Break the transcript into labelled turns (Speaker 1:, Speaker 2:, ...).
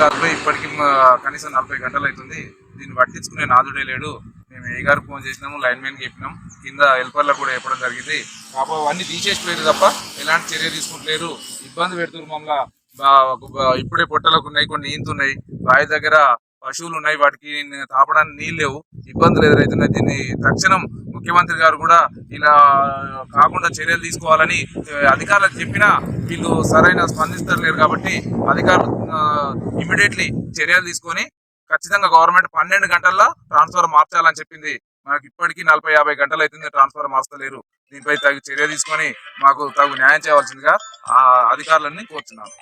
Speaker 1: కాకపోయి ఇప్పటికి కనీసం నలభై గంటలు అవుతుంది దీన్ని పట్టించుకునే నాదుడే లేడు. మేము ఏ గారికి ఫోన్ చేసినాము లైన్ మ్యాన్ చెప్పినాం కింద హెల్పర్లకు కూడా చెప్పడం జరిగింది. పాపం అవన్నీ తీసేసిపోయారు తప్ప ఎలాంటి చర్య తీసుకుంటలేరు. ఇబ్బంది పెడుతున్నారు మమ్మల్ని. ఇప్పుడే పొట్టలకు ఉన్నాయి కొన్ని ఈంతున్నాయి. బావి దగ్గర పశువులు ఉన్నాయి వాటికి తాపడానికి నీళ్ళు లేవు. ఇబ్బందులు ఎదురవుతున్నాయి దీన్ని తక్షణం ముఖ్యమంత్రి గారు కూడా ఇలా కాకుండా చర్యలు తీసుకోవాలని అధికారులకు చెప్పినా వీళ్ళు సరైన స్పందిస్తలేరు కాబట్టి అధికారులు ఇమీడియట్లీ చర్యలు తీసుకొని ఖచ్చితంగా గవర్నమెంట్ పన్నెండు గంటల్లో ట్రాన్స్ఫర్ మార్చాలని చెప్పింది. మనకి ఇప్పటికీ నలభై యాభై గంటలు అవుతుంది ట్రాన్స్ఫర్ మార్చలేరు. దీనిపై తగు చర్య తీసుకొని మాకు తగు న్యాయం చేయవలసిందిగా ఆ అధికారులన్నీ కోరుతున్నాను